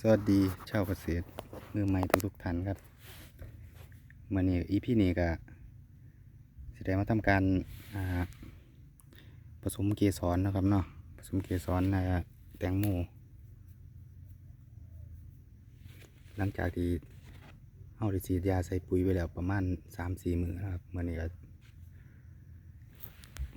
สวัสดีชาวเกษตรมือใหม่ทุกทุกๆท่านครับเมื่อนี้อีพี่นี้ก็สิได้มาทำการผสมเกสรนะครับเนาะผสมเกสรแตงโมหลังจากที่เฮาได้ฉีดยาใส่ปุ๋ยไปแล้วประมาณสามสี่มือนะครับเมื่อนี้ก็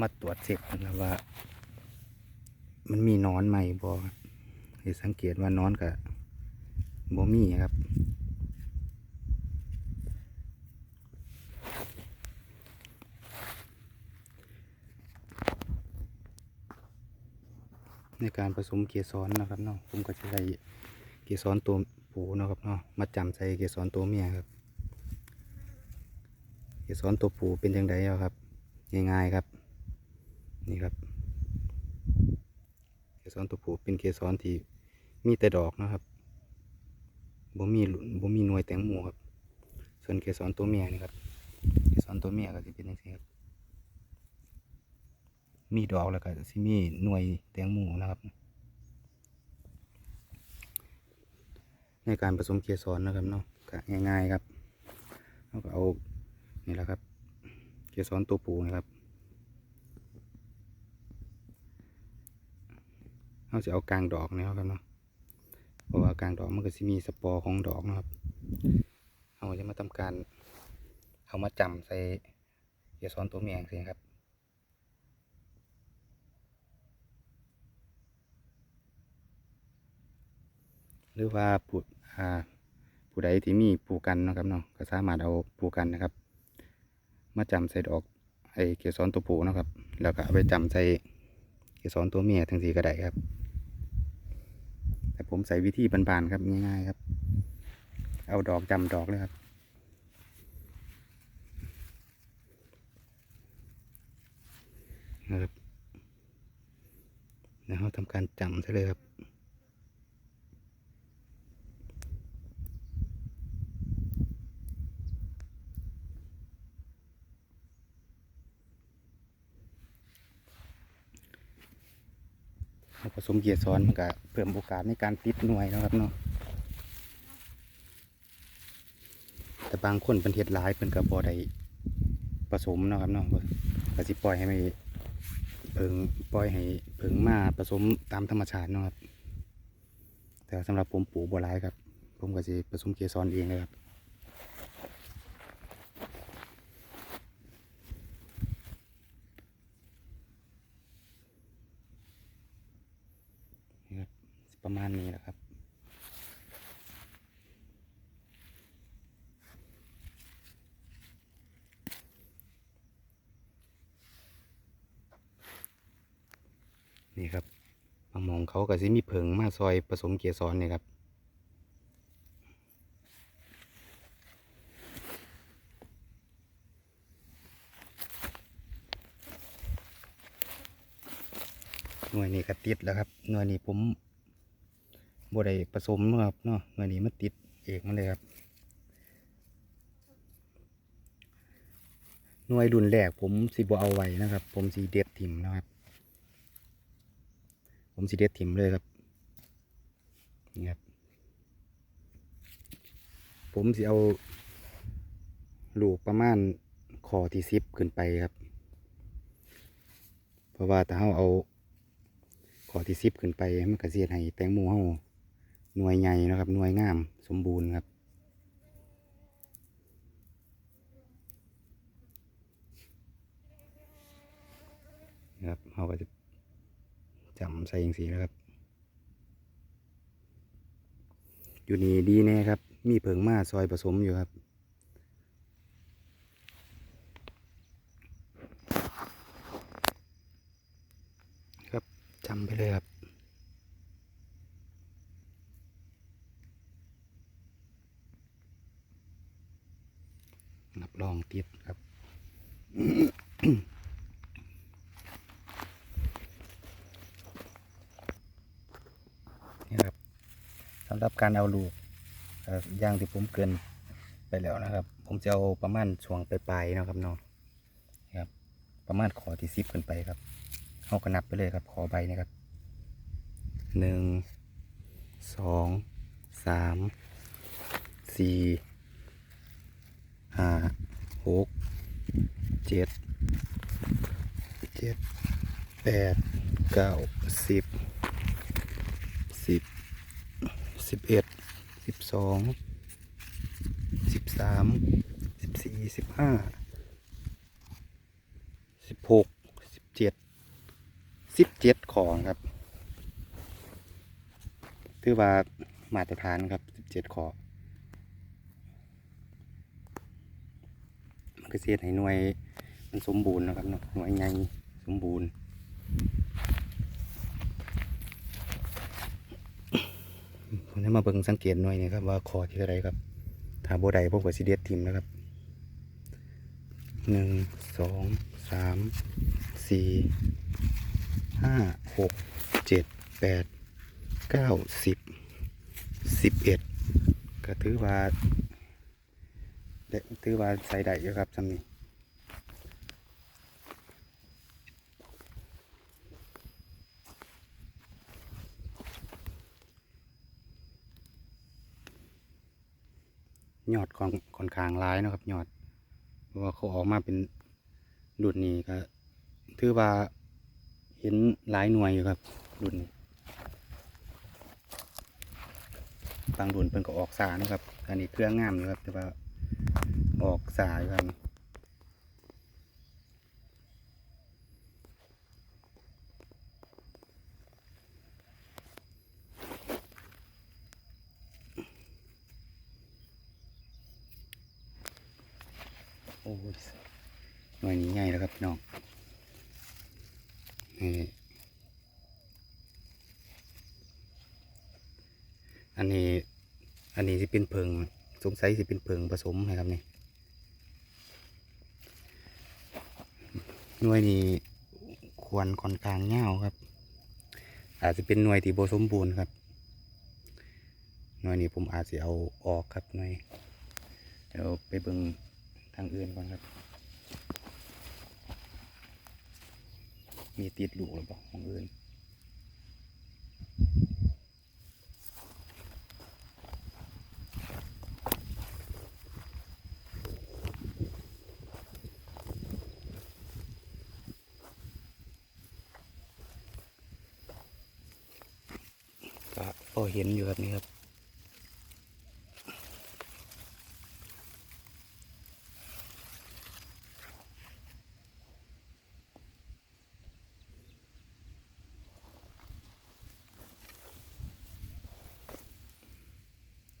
มาตรวจเช็คนะครับว่า มันมีนอนไหมบ่ครับให้สังเกตว่านอนกับ บ่มีครับในการผสมเกสรนะครับเนาะผมก็จะใส่เกสรตัวผู้นะครับเนาะมาจำใส่เกสรตัวเมียครับ เกสรตัวผู้เป็นยังไงเอาครับง่ายๆครับ นี่ครับ เกสรตัวผู้เป็นเกสรที่มีแต่ดอกนะครับ บ่มีหลุบ่มีหน่วยแตงโมครับ ส่วนเกสรตัวเมียนี่ครับ เกสรตัวเมียก็จะเป็นย่างนี้ครับ มีดอกแล้วก็สิมีหน่วยแตงโมนะครับ ในการผสมเกสรนะครับเนาะก็ง่ายๆครับเราก็เอานี่แหละครับ เกสรตัวผู้นะครับเราจะเอากลางดอกนะครับเนาะ เพราะว่ากลางดอกมันก็จะมีสปอร์ของดอกนะครับเราจะมาทำการเอามาจำใส่เกสรตัวเมียสิครับหรือว่าผู้อ่าผู้ใดที่มีปูกันนะครับเนาะก็สามารถเอาปูกันนะครับ มาจำใส่ดอกไอเกสรตัวผู้นะครับ แล้วก็เอาไปจำใส่เกสรตัวเมียทั้งสี่ก็ได้ครับ แต่ผมใส่วิธีบานๆครับง่ายๆครับ เอาดอกจำดอกเลยครับ นะครับแล้วเราทำการจำซะเลยครับ ผสมเกียร์ซ้อนมันก็เพิ่มโอกาสในการติดหน่วยนะครับเนาะแต่บางคนเป็นเฮ็ดหลายเป็นกับบอได้ผสมนะครับเนาะก็สิปล่อยให้มันเพิงปล่อยให้เพิงมาผสมตามธรรมชาติเนาะครับแต่สำหรับผมปลูกบัวลายครับ ผมก็สิผสมเกสรเองเลยครับ นี่ครับ ประมาณนี้แหละครับ นี่ครับมามองเขาก็สิมีเผิงมาซอยผสมเกสรนี่ครับหน่วยนี้ก็ติดแล้วครับ หน่วยนี้ผม บ่ได้ผสมนะครับเนาะหน่วยนี้มันติดเองมาเลยครับ หน่วยรุ่นแรกผมสิบ่เอาไว้นะครับ ผมสีเด็ดถิ่มนะครับ ผมสีเด็ดถิ่มเลยครับนี่ครับ ผมสิเอาลูกประมาณคอที่สิบขึ้นไปครับ เพราะว่าถ้าเราเอาขอที่สิบขึ้นไปมันก็เสียให้แตงโมเฮา หน่วยใหญ่นะครับ หน่วยงามสมบูรณ์ครับนะครับเราก็จะจำใส่อย่างสีนะครับ อยู่นี่ดีแน่ครับ มีเผิงมาซอยผสมอยู่ครับครับจำไปเลยครับ รับรอง ติดครับนี่ครับสำหรับการเอาลูกอย่างที่ผมเกินไปแล้วนะครับ ผมจะเอาประมาณช่วงปลายๆนะครับนาะนี่ครับ ประมาณขอที่สิบขึ้นไปครับเอากระนับไปเลยครับ ขอใบนะครับหนึ่งสองสามสี่ห้า หกเจ็ดเจ็ดแปดเก้าสิบสิบสิบเอ็ดสิบสองสิบสามสิบสี่สิบห้าสิบหกสิบเจ็ดสิบเจ็ดของครับถือว่ามาตรฐานครับ17ขอ มันก็เสียให้หน่วยมันสมบูรณ์นะครับเนาะหน่วยใหญ่สมบูรณ์ผมได้มาเบิ่งสังเกตหน่วยนี่ครับว่าคอที่เท่าไรครับถ้าโบไดพวกกับซีเดียสทีมนะครับหนึ่งสองสามสี่ห้าหกเจ็ดแปดเก้าสิบสิบเอ็ดก็ถือว่า ได้ถือว่าใส่ได้อยู่ครับสำนี้ยอดค่อนค่อนข้างร้ายนะครับยอด เพราะว่าเขาออกมาเป็นรุ่นนี้ก็ถือว่าเห็นหลายหน่วยอยู่ครับรุ่นนี้บางรุ่นเพิ่นก็ออกสานะครับ อันนี้เครื่องงามอยู่ครับแต่ว่า ออกสายู่ครับโอ้ยหน่วยนี้ใหญ่แล้วครับพี่น้องนี่อันนี้ อันนี้สิเป็นเพิง สงสัยสิเป็นเพิงผสมนะครับนี่ หน่วยนี้ควรค่อนกลางเงาครับ อาจจะเป็นหน่วยที่โบสมบูรณ์ครับ หน่วยนี้ผมอาจจะเอาออกครับหน่วยเดี๋ยวไปเบิ่งทางอื่นก่อนครับ มีติดลูกหรือเปล่าของอื่น ก็พอเห็นอยู่ครับนี่ครับ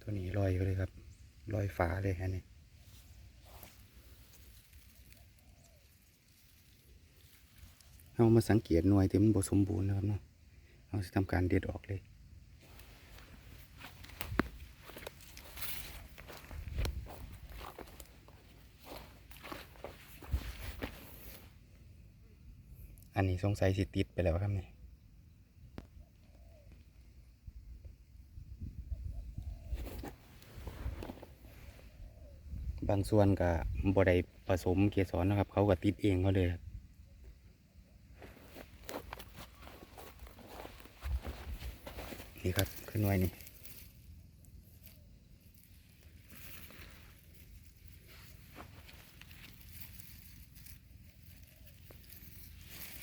ตัวนี้ลอยอยู่เลยครับลอยฟ้าเลยฮะนี่เอามาสังเกตหน่วยที่มันบสมบูรณ์นะครับเนาะเราจะทำการเด็ดออกเลย อันนี้สงสัยสิติดไปแล้วครับนี่บางส่วนก็บ่ได้ผสมเกสรนะครับ เขาก็ติดเองเขาเลยครับนี่ครับขึ้นไว้นี่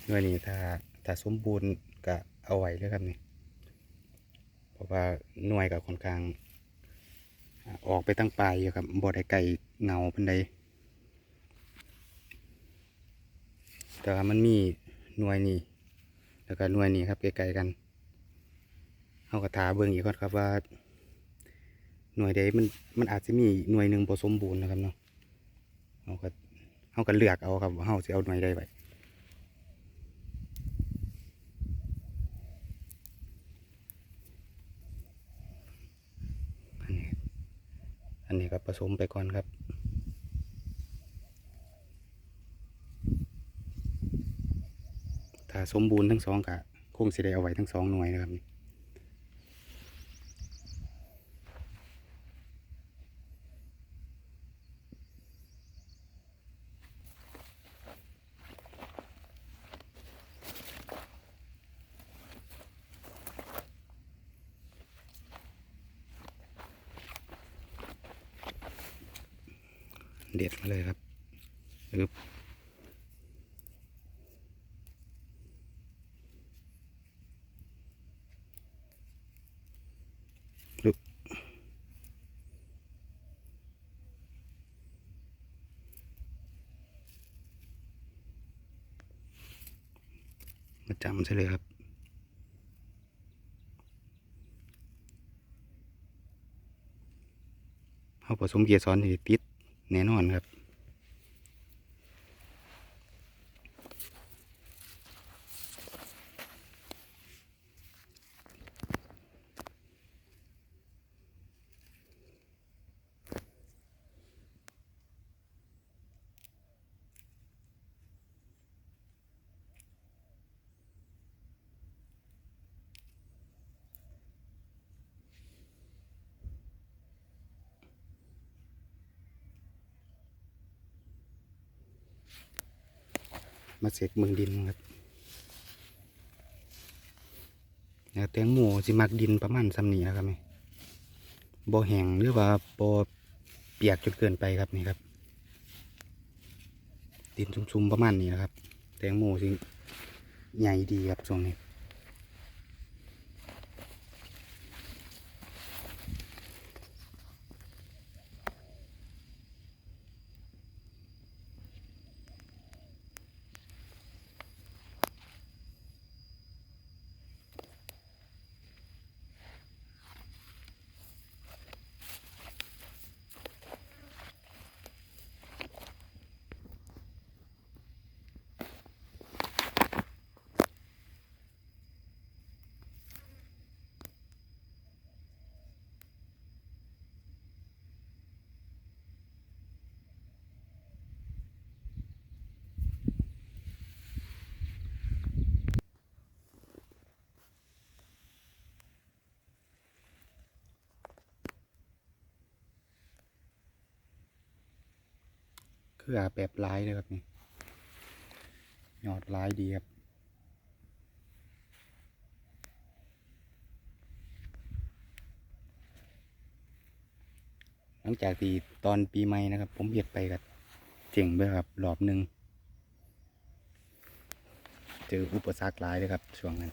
หน่วยนี้ถ้าถ้าสมบูรณ์ก็เอาไว้เลยครับนี่เพราะว่าหน่วยกับคนข้างออกไปตั้งปลายอยู่ครับบ่ได้ไกลเงาเป็นใดแต่ว่ามันมีหน่วยนี้แล้วก็หน่วยนี้ครับไกลๆกันเอากระถาเบิ่งอีกก่อนครับว่าหน่วยใดมันมันอาจจะมีหน่วยหนึ่งผสมบูรณ์นะครับเนาะเอาก็เอาก็เลือกเอาครับว่าเอาจะเอาหน่วยใดไว้ อันนี้อันนี้ก็ ผสมไปก่อนครับ ถ้าสมบูรณ์ทั้งสองกะคงสิได้เอาไว้ทั้งสองหน่วยนะครับ เด็ดมาเลยครับอึบอึบมา จำใช่เลยครับ เขาผสมเกียร์ซ้อนติดแน่นอนครับ มาเสกเมืองดินครับแตงโมสิมักดินประมาณซ้ำนี้นะครับนี่บ่แห้งหรือว่าบ่เปียกจนเกินไปครับนี่ครับ ดินชุ่มๆประมาณนี้นะครับ แตงโมสิใหญ่ดีครับช่วงนี้ คืออแบบลายเลยครับนี่ยอดลายดีครับหลังจากที่ตอนปีใหม่นะครับ ผมเห็ดไปกับเจ๋งไปครับรอบหนึ่งเจออุปสรรคหลายเลยครับช่วงนั้น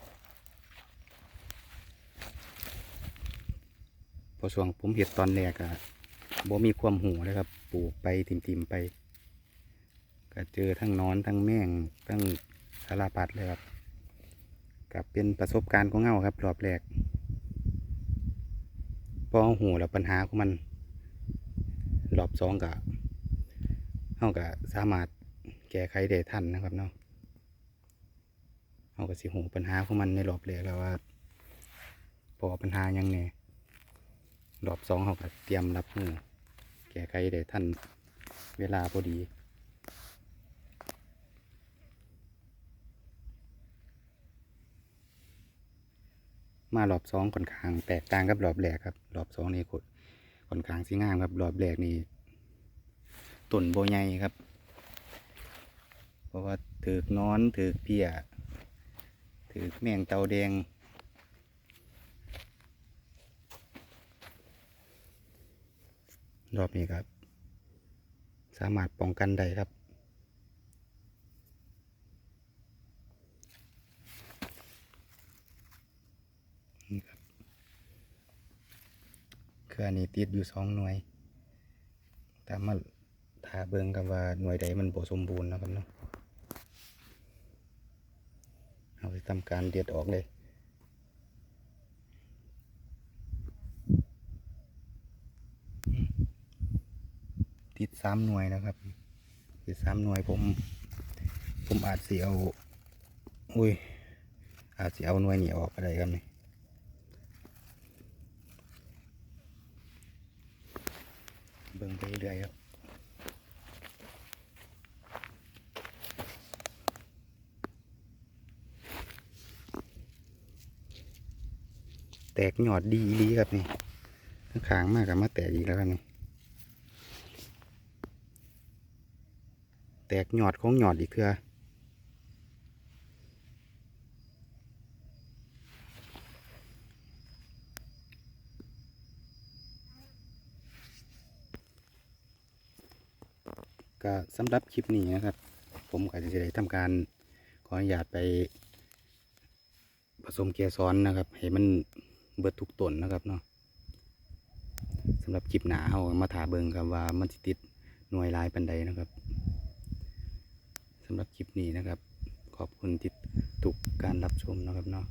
พอช่วงผมเห็ดตอนแรกอะบ่มีความหูเลยครับ ปลูกไปติมๆไป ก็เจอทั้งนอนทั้งแมงทั้งสารพัดเลยครับกับเป็นประสบการณ์ของเงาครับรอบแรกพอหูแล้วปัญหาของมันรอบสองก็เฮาก็สามารถแก้ไขได้ทันนะครับเนาะเฮาก็สิหูปัญหาของมันในรอบแรกแล้วว่าพอปัญหายังแหน่รอบสองเฮาก็เตรียมรับมือแก้ไขได้ทันเวลาพอดี มารอบสองค่อนข้างแตกต่างกับรอบแรกครับรอบสองนี่กดค่อนข้างสีงามครับรอบแรกนี่ต้นโบใหญ่ครับ เพราะว่าถือกนอนถือกเพียถือกแมงเตาแดงรอบนี้ครับ สามารถป้องกันได้ครับ นี่ครับ คืออันนี้ติดอยู่สองหน่วยแต่มาถาเบิงกับว่าหน่วยใดมันบ่สมบูรณ์นะครับเนาะเอาไปทำการเด็ดออกเลยติดสามหน่วยนะครับติดสามหน่วยผม ผมอาจเสียเอาอุ้ยอาจจะเอาหน่วยนี้ออกก็ได้ครับนี่ เบิ่งไปเรื่อยครับแตกหยอดดีดีครับนี่ข้างขางมากกับมาแตกอีกแล้วครับนี่แตกหยอดของหยอดอีกเพื่อ ก็สำหรับคลิปนี้นะครับ ผมก็จะได้ทำการขออนุญาตไปผสมเกสรนะครับ ให้มันเบิดทุกต้นนะครับเนาะสำหรับคลิปหนาเฮามาถาเบิงครับว่ามันติดหน่วยลายปันใดนะครับสำหรับคลิปนี้นะครับ ขอบคุณที่ทุกการรับชมนะครับเนาะ